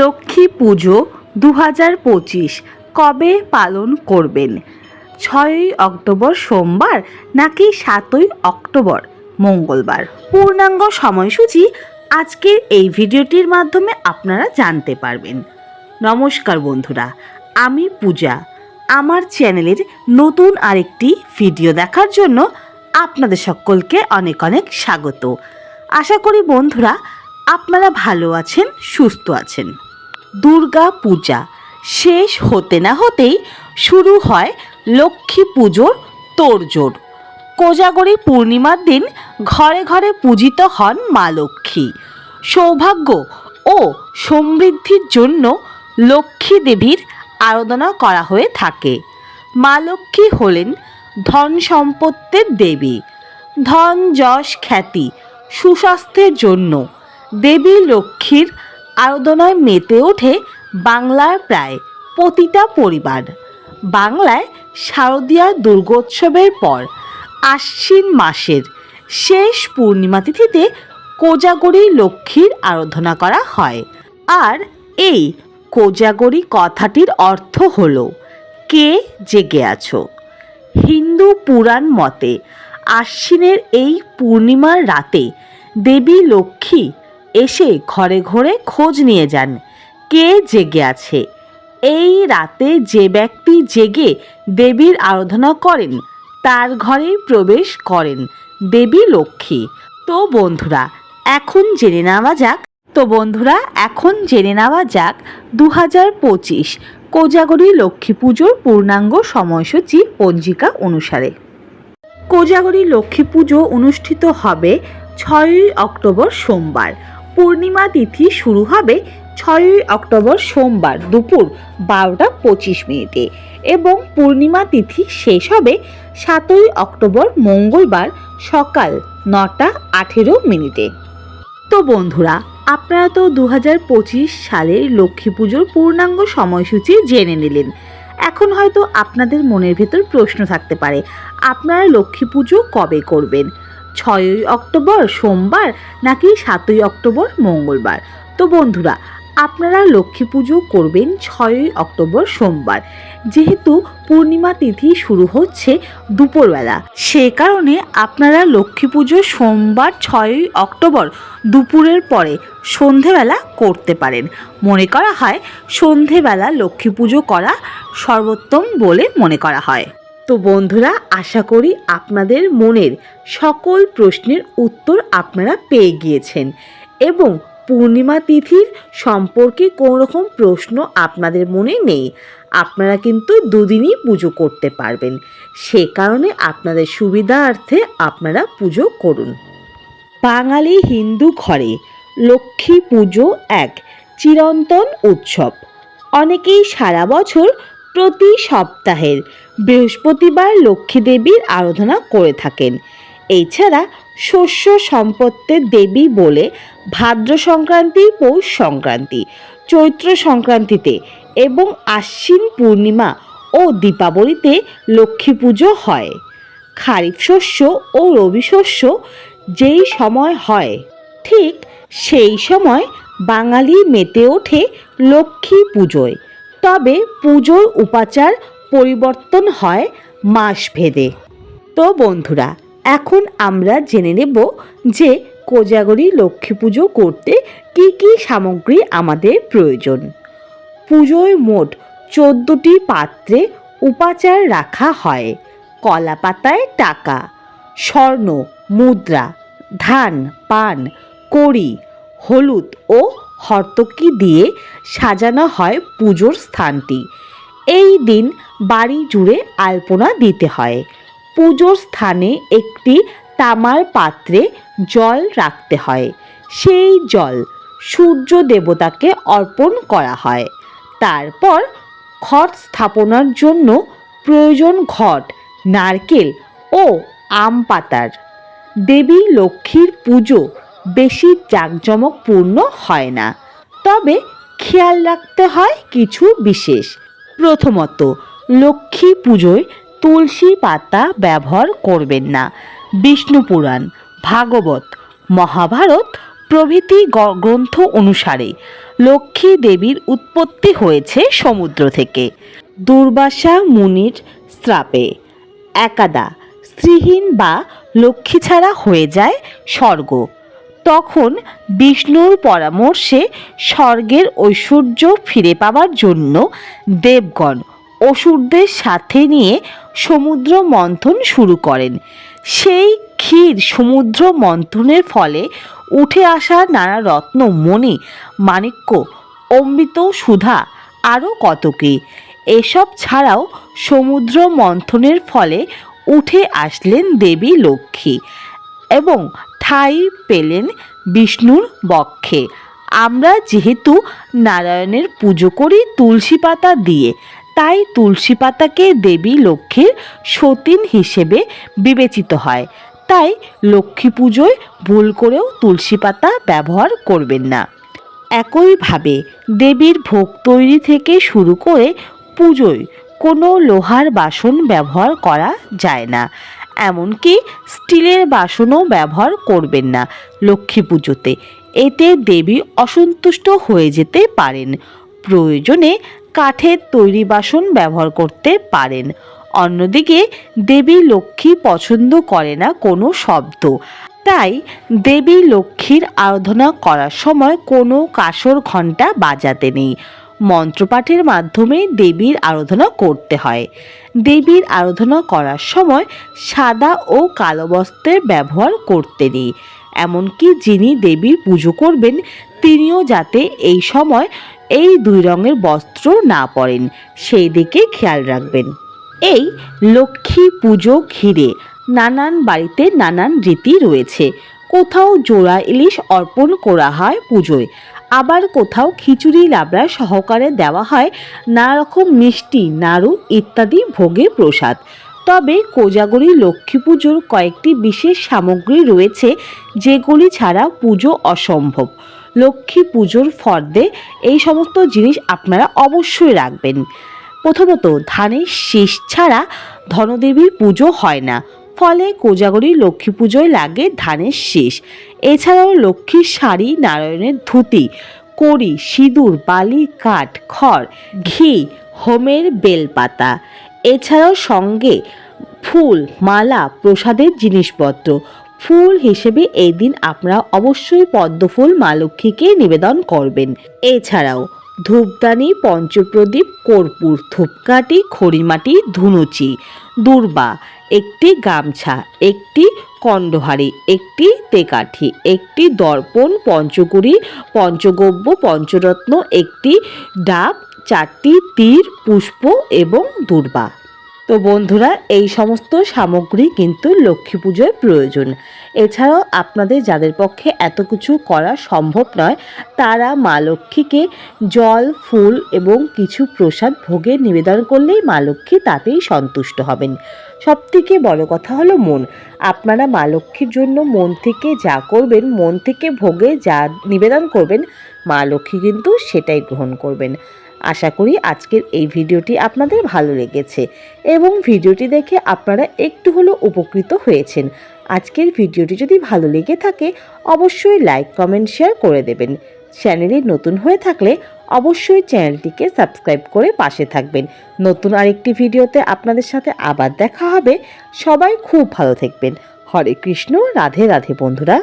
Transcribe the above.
লক্ষ্মী পুজো দু হাজার পঁচিশ কবে পালন করবেন? ছয়ই অক্টোবর সোমবার নাকি সাতই অক্টোবর মঙ্গলবার? পূর্ণাঙ্গ সময়সূচি আজকের এই ভিডিওটির মাধ্যমে আপনারা জানতে পারবেন। নমস্কার বন্ধুরা, আমি পূজা। আমার চ্যানেলের নতুন আরেকটি ভিডিও দেখার জন্য আপনাদের সকলকে অনেক অনেক স্বাগত। আশা করি বন্ধুরা, আপনারা ভালো আছেন, সুস্থ আছেন। দুর্গা পূজা। শেষ হতে না হতেই শুরু হয় লক্ষ্মী পুজোর তোড়জোড়। কোজাগরী পূর্ণিমার দিন ঘরে ঘরে পূজিত হন মা লক্ষ্মী। সৌভাগ্য ও সমৃদ্ধির জন্য লক্ষ্মী দেবীর আরাধনা করা হয়ে থাকে। মা লক্ষ্মী হলেন ধন সম্পত্তির দেবী। ধন যশ খ্যাতি সুস্বাস্থ্যের জন্য দেবী লক্ষ্মীর আরাধনায় মেতে ওঠে বাংলার প্রায় প্রতিটা পরিবার। বাংলায় শারদীয়া দুর্গোৎসবের পর আশ্বিন মাসের শেষ পূর্ণিমা তিথিতে কোজাগরী লক্ষ্মীর আরাধনা করা হয়। আর এই কোজাগরী কথাটির অর্থ হল, কে জেগে আছো? হিন্দু পুরাণ মতে আশ্বিনের এই পূর্ণিমার রাতে দেবী লক্ষ্মী এসে ঘরে ঘরে খোঁজ নিয়ে যান। কে জেগে আছে? এই রাতে যে ব্যক্তি জেগে দেবীর আরাধনা করেন, তার ঘরেই প্রবেশ করেন দেবী লক্ষ্মী। তো বন্ধুরা, এখন জেনে নেওয়া যাক, তো বন্ধুরা, এখন জেনে নেওয়া যাক দু হাজার পঁচিশ কোজাগরী লক্ষ্মী পুজোর পূর্ণাঙ্গ সময়সূচি পঞ্জিকা অনুসারে। কোজাগরী লক্ষ্মী পুজো অনুষ্ঠিত হবে ছয়ই অক্টোবর সোমবার। পূর্ণিমা তিথি শুরু হবে ছয়ই অক্টোবর সোমবার দুপুর বারোটা পঁচিশ মিনিটে এবং পূর্ণিমা তিথি শেষ হবে সাতই অক্টোবর মঙ্গলবার সকাল নটা আঠেরো মিনিটে। তো বন্ধুরা, আপনারা তো দু হাজার পঁচিশ সালের লক্ষ্মী পুজোর পূর্ণাঙ্গ সময়সূচি জেনে নিলেন। এখন হয়তো আপনাদের মনের ভেতর প্রশ্ন থাকতে পারে, আপনারা লক্ষ্মী পুজো কবে করবেন? ছয়ই অক্টোবর সোমবার নাকি সাতই অক্টোবর মঙ্গলবার? তো বন্ধুরা, আপনারা লক্ষ্মী পুজো করবেন ছয়ই অক্টোবর সোমবার। যেহেতু পূর্ণিমা তিথি শুরু হচ্ছে দুপুরবেলা, সে কারণে আপনারা লক্ষ্মী পুজো সোমবার ছয়ই অক্টোবর দুপুরের পরে সন্ধেবেলা করতে পারেন। মনে করা হয় সন্ধেবেলা লক্ষ্মী পুজো করা সর্বোত্তম বলে মনে করা হয়। তো বন্ধুরা, আশা করি আপনাদের মনের সকল প্রশ্নের উত্তর আপনারা পেয়ে গিয়েছেন এবং পূর্ণিমা তিথির সম্পর্কে কোনো রকম প্রশ্ন আপনাদের মনে নেই। আপনারা কিন্তু দুদিনই পুজো করতে পারবেন। সে কারণে আপনাদের সুবিধার্থে আপনারা পুজো করুন। বাঙালি হিন্দু ঘরে লক্ষ্মী পুজো এক চিরন্তন উৎসব। অনেকেই সারা বছর প্রতি সপ্তাহের বৃহস্পতিবার লক্ষ্মী দেবীর আরাধনা করে থাকেন। এছাড়া শস্য সম্পত্তির দেবী বলে ভাদ্র সংক্রান্তি, পৌষ সংক্রান্তি, চৈত্র সংক্রান্তিতে এবং আশ্বিন পূর্ণিমা ও দীপাবলিতে লক্ষ্মী পুজো হয়। খারিফ শস্য ও রবি শস্য যেই সময় হয়, ঠিক সেই সময় বাঙালি মেতে ওঠে লক্ষ্মী পুজোয়। তবে পুজোর উপাচার পরিবর্তন হয় মাস ভেদে তো বন্ধুরা, এখন আমরা জেনে নেব যে কোজাগরী লক্ষ্মী পুজো করতে কি কি সামগ্রী আমাদের প্রয়োজন। পুজোয় মোট চোদ্দোটি পাত্রে উপাচার রাখা হয় কলা পাতায় টাকা, স্বর্ণ, মুদ্রা, ধান, পান, কড়ি, হলুদ ও হর্তকি দিয়ে সাজানো হয় পুজোর স্থানটি। এই দিন বাড়ি জুড়ে আলপনা দিতে হয়। পুজোর স্থানে একটি তামার পাত্রে জল রাখতে হয়। সেই জল সূর্য দেবতাকে অর্পণ করা হয়। তারপর ঘট স্থাপনার জন্য প্রয়োজন ঘট, নারকেল ও আম পাতার। দেবী লক্ষ্মীর পুজো বেশি জাঁকজমকপূর্ণ হয় না। তবে খেয়াল রাখতে হয় কিছু বিশেষ। প্রথমত, লক্ষ্মী পুজোয় তুলসী পাতা ব্যবহার করবেন না। বিষ্ণু পুরাণ, ভাগবত, মহাভারত প্রভৃতি গ্রন্থ অনুসারে লক্ষ্মী দেবীর উৎপত্তি হয়েছে সমুদ্র থেকে। দুর্বাসা মুনির শ্রাপে একাদা, স্ত্রীহীন বা লক্ষ্মী ছাড়া হয়ে যায় স্বর্গ। তখন বিষ্ণুর পরামর্শে স্বর্গের ঐশ্বর্য ফিরে পাওয়ার জন্য দেবগণ অসুরদের সাথে নিয়ে সমুদ্র মন্থন শুরু করেন। সেই ক্ষীর সমুদ্র মন্থনের ফলে উঠে আসা নানা রত্ন, মণি, মাণিক্য, অমৃত, সুধা, আরও কত কী এসব ছাড়াও সমুদ্র মন্থনের ফলে উঠে আসলেন দেবী লক্ষ্মী এবং ঠাঁই পেলেন বিষ্ণুর বক্ষে। আমরা যেহেতু নারায়ণের পুজো করি তুলসী পাতা দিয়ে, তাই তুলসী পাতাকে দেবী লক্ষ্মীর সতীন হিসেবে বিবেচিত হয়। তাই লক্ষ্মী পুজোয় ভুল করেও তুলসী পাতা ব্যবহার করবেন না। একইভাবে দেবীর ভোগ তৈরি থেকে শুরু করে পুজোয় কোনো লোহার বাসন ব্যবহার করা যায় না। এমনকি স্টিলের বাসনও ব্যবহার করবেন না লক্ষ্মী পুজোতে। এতে দেবী অসন্তুষ্ট হয়ে যেতে পারেন। প্রয়োজনে কাঠের তৈরি বাসন ব্যবহার করতে পারেন। অন্যদিকে দেবী লক্ষ্মী পছন্দ করে না কোনো শব্দ। তাই দেবী লক্ষ্মীর আরাধনা করার সময় কোনো কাসর ঘণ্টা বাজাতে নেই। মন্ত্রপাঠের মাধ্যমে দেবীর আরাধনা করতে হয়। দেবীর আরাধনা করার সময় সাদা ও কালো বস্ত্রের ব্যবহার করতে নেই। এমনকি যিনি দেবীর পুজো করবেন, তিনিও যাতে এই সময় এই দুই রঙের বস্ত্র না পরেন, সেই দিকে খেয়াল রাখবেন। এই লক্ষ্মী পুজো ঘিরে নানান বাড়িতে নানান রীতি রয়েছে। কোথাও জোড়া ইলিশ অর্পণ করা হয় পুজোয়। আবার কোথাও খিচুড়ি লাবড়া সহকারে দেওয়া হয় নানা রকম মিষ্টি, নাড়ু ইত্যাদি ভোগের প্রসাদ। তবে কোজাগরি লক্ষ্মী পুজোর কয়েকটি বিশেষ সামগ্রী রয়েছে, যেগুলি ছাড়া পুজো অসম্ভব। লক্ষ্মী পুজোর ফর্দে এই সমস্ত জিনিস আপনারা অবশ্যই রাখবেন। প্রথমত, ধানের শীষ ছাড়া ধনদেবীর পুজো হয় না। ফলে কোজাগরি লক্ষ্মী পুজোয় লাগে ধানের শীষ। এছাড়াও লক্ষ্মীর শাড়ি, নারায়ণের ধুতি, কড়ি, সিঁদুর, বালি, কাঠ, খড়, ঘি, হোমের বেলপাতা। এছাড়াও সঙ্গে ফুল, মালা, প্রসাদের জিনিসপত্র। ফুল হিসেবে এই দিন আপনারা অবশ্যই পদ্মফুল মা লক্ষ্মীকে নিবেদন করবেন। এছাড়াও ধূপদানি, পঞ্চপ্রদীপ, কর্পূর, ধূপকাঠি, খড়িমাটি, ধুনুচি, দূর্বা, একটি গামছা, একটি কণ্ডহারি একটি তেকাঠি, একটি দর্পণ, পঞ্চকুড়ি, পঞ্চগব্য, পঞ্চরত্ন, একটি ডাব, চারটি তীর, পুষ্প এবং দূর্বা। তো বন্ধুরা, এই সমস্ত সামগ্রী কিন্তু লক্ষ্মী পুজোয় প্রয়োজন। এছাড়াও আপনাদের যাদের পক্ষে এত কিছু করা সম্ভব নয়, তারা মা লক্ষ্মীকে জল, ফুল এবং কিছু প্রসাদ ভোগে নিবেদন করলেই মা লক্ষ্মী তাতেই সন্তুষ্ট হবেন। সবথেকে বড় কথা হলো মন। আপনারা মা লক্ষ্মীর জন্য মন থেকে যা করবেন, মন থেকে ভোগে যা নিবেদন করবেন, মা লক্ষ্মী কিন্তু সেটাই গ্রহণ করবেন। আশা করি আজকের এই ভিডিওটি আপনাদের ভালো লেগেছে এবং ভিডিওটি দেখে আপনারা একটু হলেও উপকৃত হয়েছেন। আজকের ভিডিওটি যদি ভালো লেগে থাকে, অবশ্যই লাইক কমেন্ট শেয়ার করে দেবেন। চ্যানেলে নতুন হয়ে থাকলে অবশ্যই চ্যানেলটিকে সাবস্ক্রাইব করে পাশে থাকবেন। নতুন আরেকটি ভিডিওতে আপনাদের সাথে আবার দেখা হবে। সবাই খুব ভালো থাকবেন। হরে কৃষ্ণ, রাধে রাধে বন্ধুরা।